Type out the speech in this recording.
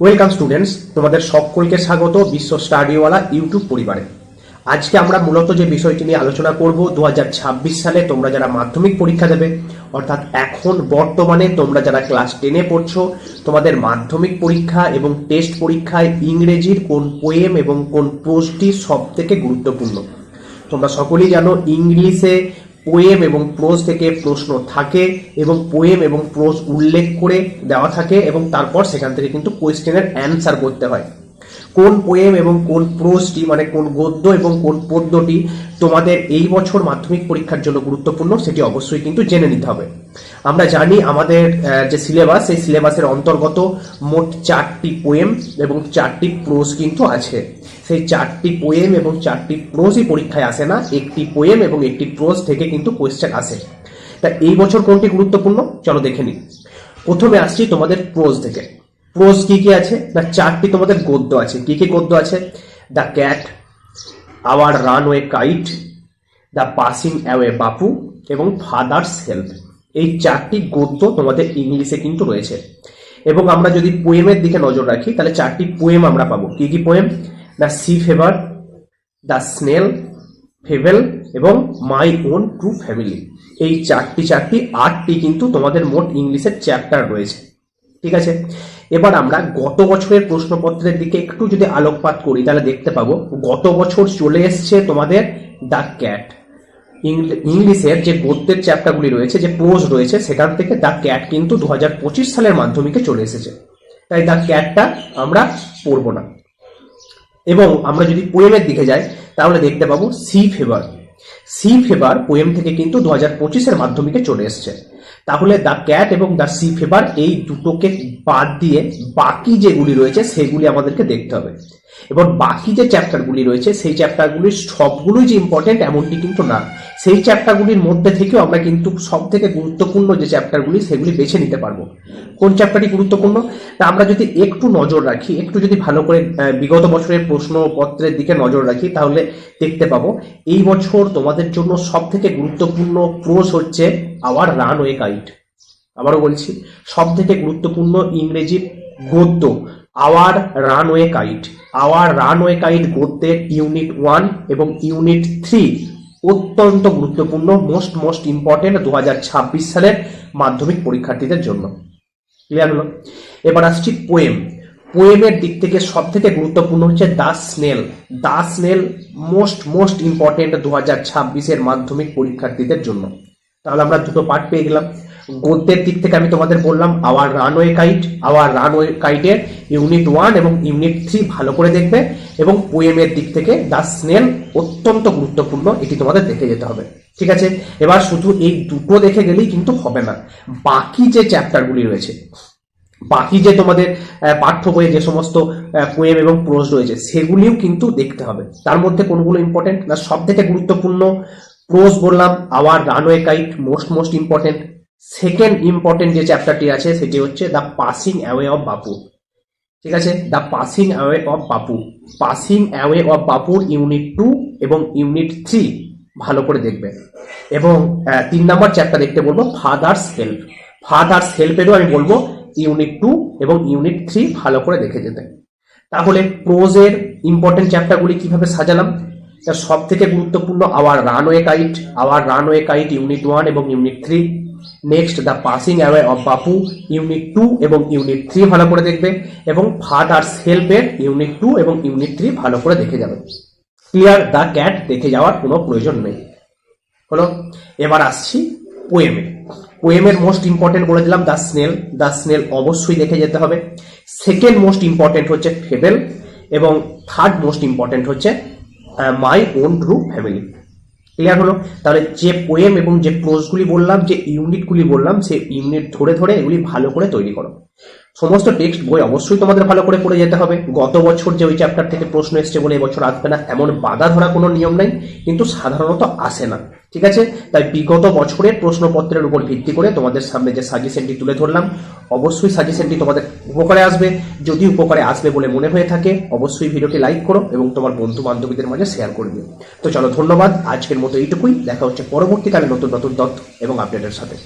Welcome students তোমাদের সকলকে স্বাগত বিশ্ব স্টাডিওয়ালা ইউটিউব পরিবারে। আজকে আমরা মূলত যে বিষয়টি নিয়ে আলোচনা করব দু হাজার ছাব্বিশ সালে তোমরা যারা মাধ্যমিক পরীক্ষা দেবে, অর্থাৎ এখন বর্তমানে তোমরা যারা ক্লাস টেনে পড়ছো, তোমাদের মাধ্যমিক পরীক্ষা এবং টেস্ট পরীক্ষায় ইংরেজির কোন পোয়েম এবং কোন পোস্টটি সব থেকে গুরুত্বপূর্ণ? তোমরা সকলেই জানো, ইংলিশে পোয়েম এবং প্রোজ থেকে প্রশ্ন থাকে এবং পোয়েম এবং প্রোজ উল্লেখ করে দেওয়া থাকে এবং তারপর সেখান থেকে কিন্তু কোয়েশ্চেনের অ্যান্সার করতে হয়। কোন পোয়েম এবং কোন প্রোজটি মানে কোন গদ্য এবং কোন পদ্যটি তোমাদের এই বছর মাধ্যমিক পরীক্ষার জন্য গুরুত্বপূর্ণ সেটি অবশ্যই কিন্তু জেনে নিতে হবে। আমরা জানি আমাদের যে সিলেবাস সেই সিলেবাসের অন্তর্গত মোট চারটি পোয়েম এবং চারটি প্রোজ কিন্তু আছে। সেই চারটি পোয়েম এবং চারটি প্রোজই পরীক্ষায় আসে না, একটি পোয়েম এবং একটি প্রোজ থেকে কিন্তু কোয়েশ্চেন আসে। তা এই বছর কোনটি গুরুত্বপূর্ণ? চলো দেখে নিই। প্রথমে আসছি তোমাদের প্রোজ থেকে। প্রোজ কি কি আছে? না চারটি তোমাদের গদ্য আছে। কি কি গদ্য আছে? The cat our runaway kite the passing away Bapu এবং ফাদার্স হেল্প এই চারটি গদ্য তোমাদের ইংলিশে কিন্তু রয়েছে। এবং আমরা যদি পোয়েমের দিকে নজর রাখি, তাহলে চারটি পোয়েম আমরা পাবো। কি কি poem the sea fever the snail ফেভেল এবং মাই ওন ট্রু ফ্যামিলি এই চারটি চারটি, আটটি কিন্তু তোমাদের মোট ইংলিশের চ্যাপ্টার রয়েছে। ঠিক আছে? এবার আমরা গত বছরের প্রশ্নপত্রের দিকে একটু যদি আলোকপাত করি, তাহলে দেখতে পাবো গত বছর চলে এসছে তোমাদের দ্য ক্যাট। ইংলিশের যে গদ্যের চ্যাপ্টারগুলি রয়েছে, যে প্রোজ রয়েছে, সেখান থেকে দ্য ক্যাট কিন্তু দু হাজার পঁচিশ সালের মাধ্যমিকে চলে এসেছে। তাই দ্য ক্যাটটা আমরা পড়ব না। এবং আমরা যদি পোয়েমের দিকে যাই, তাহলে দেখতে পাবো sea fever sea fever poem থেকে কিন্তু দু হাজার পঁচিশের মাধ্যমিকে চলে এসছে। তাহলে দ্য ক্যাট এবং দ্য সি ফেভার এই দুটোকে বাদ দিয়ে বাকি যেগুলি রয়েছে সেগুলি আমাদেরকে দেখতে হবে। এবং বাকি যে চ্যাপ্টারগুলি রয়েছে সেই চ্যাপ্টারগুলির সবগুলোই যে ইম্পর্টেন্ট এমনটি কিন্তু না। সেই চ্যাপ্টারগুলির মধ্যে থেকেও আমরা কিন্তু সব থেকে গুরুত্বপূর্ণ যে চ্যাপ্টারগুলি সেগুলি বেছে নিতে পারব। কোন চ্যাপ্টারটি গুরুত্বপূর্ণ? তা আমরা যদি একটু নজর রাখি, একটু যদি ভালো করে বিগত বছরের প্রশ্নপত্রের দিকে নজর রাখি, তাহলে দেখতে পাবো, এই বছর তোমাদের জন্য সব থেকে গুরুত্বপূর্ণ প্রোস হচ্ছে আওয়ার রানওয়ে গাইড আবারও বলছি সব থেকে গুরুত্বপূর্ণ ইংরেজি গদ্য, our runaway kite. Our runaway kite গদ্যের unit one এবং ইউনিট থ্রি অত্যন্ত গুরুত্বপূর্ণ, মোস্ট মোস্ট ইম্পর্টেন্ট দু সালের মাধ্যমিক পরীক্ষার্থীদের জন্য। ক্লিয়ার হলো? এবার আসছি পোয়েম পোয়েমের দিক থেকে সব থেকে গুরুত্বপূর্ণ হচ্ছে the snail the snail most most important দু হাজার ছাব্বিশের মাধ্যমিক পরীক্ষার্থীদের জন্য। তাহলে আমরা দুটো পার্ট পেয়ে গেলাম। গদ্যের দিক থেকে আমি তোমাদের বললাম our runaway kite our runaway কাইটের unit one এবং ইউনিট থ্রি ভালো করে দেখবে এবং পোয়েমের দিক থেকে দ্য স্নেল অত্যন্ত গুরুত্বপূর্ণ, এটি তোমাদের দেখে যেতে হবে। ঠিক আছে? এবার শুধু এই দুটো দেখে গেলেই কিন্তু হবে না। বাকি যে চ্যাপ্টারগুলি রয়েছে, বাকি যে তোমাদের পাঠ্য বইয়ে যে সমস্ত পোয়েম এবং প্রোজ রয়েছে, সেগুলিও কিন্তু দেখতে হবে। তার মধ্যে কোনগুলো ইম্পর্টেন্ট না সব থেকে গুরুত্বপূর্ণ প্রোজ বললাম, our runaway kite, most most important. Second important যে চ্যাপ্টারটি আছে, সেটি হচ্ছে the passing away of Bapu. ঠিক আছে? The passing away of Bapu. Passing away of বাপুর ইউনিট টু এবং ইউনিট থ্রি ভালো করে দেখবে এবং তিন নম্বর চ্যাপ্টার দেখতে বলব, ফাদার্স হেল্প। ফাদার্স হেল্পেরও আমি বলব, ইউনিট টু এবং ইউনিট থ্রি ভালো করে দেখে যেতে। তাহলে প্রোজের ইম্পর্টেন্ট চ্যাপ্টারগুলি কীভাবে সাজালাম? তার সব থেকে গুরুত্বপূর্ণ, our runaway kite, our runaway kite unit one এবং unit three. Next, the passing away of Bapu, unit two এবং ইউনিট থ্রি ভালো করে দেখবে এবং ফাদার্স হেল্পের ইউনিট টু এবং ইউনিট থ্রি ভালো করে দেখে যাবে। ক্লিয়ার দ্য ক্যাট, দেখে যাওয়ার কোনো প্রয়োজন নেই। হলো, এবার আসছি পোয়েমে। পোয়েমের মোস্ট ইম্পর্টেন্ট বলে দিলাম দ্য স্নেল। দ্য স্নেল অবশ্যই দেখে যেতে হবে। সেকেন্ড মোস্ট ইম্পর্টেন্ট হচ্ছে ফেবেল এবং থার্ড মোস্ট ইম্পর্টেন্ট হচ্ছে my own true family clear হলো? তাহলে যে পোয়েম এবং যে প্রোজগুলি বললাম, যে ইউনিটগুলি বললাম, সে ইউনিট ধরে ধরে এগুলি ভালো করে তৈরি করো। সমস্ত টেক্সট বই অবশ্যই তোমাদের ভালো করে পড়ে যেতে হবে। গত বছর যে ওই চ্যাপ্টার থেকে প্রশ্ন এসছে বলে এবছর আসবে না, এমন বাধা ধরা কোনো নিয়ম নাই, কিন্তু সাধারণত আসে না। ঠিক আছে? তাই বিগত বছরের প্রশ্নপত্রের উপর ভিত্তি করে তোমাদের সামনে যে সাজেশনটি তুলে ধরলাম, অবশ্যই সাজেশনটি তোমাদের উপকারে আসবে। যদি উপকারে আসবে বলে মনে হয়ে থাকে, অবশ্যই ভিডিওটি লাইক করো এবং তোমার বন্ধু বান্ধবীদের মাঝে শেয়ার করবে তো চলো, ধন্যবাদ। আজকের মতো এইটুকুই। দেখা হচ্ছে পরবর্তীকালে নতুন নতুন তথ্য এবং আপডেটের সাথে।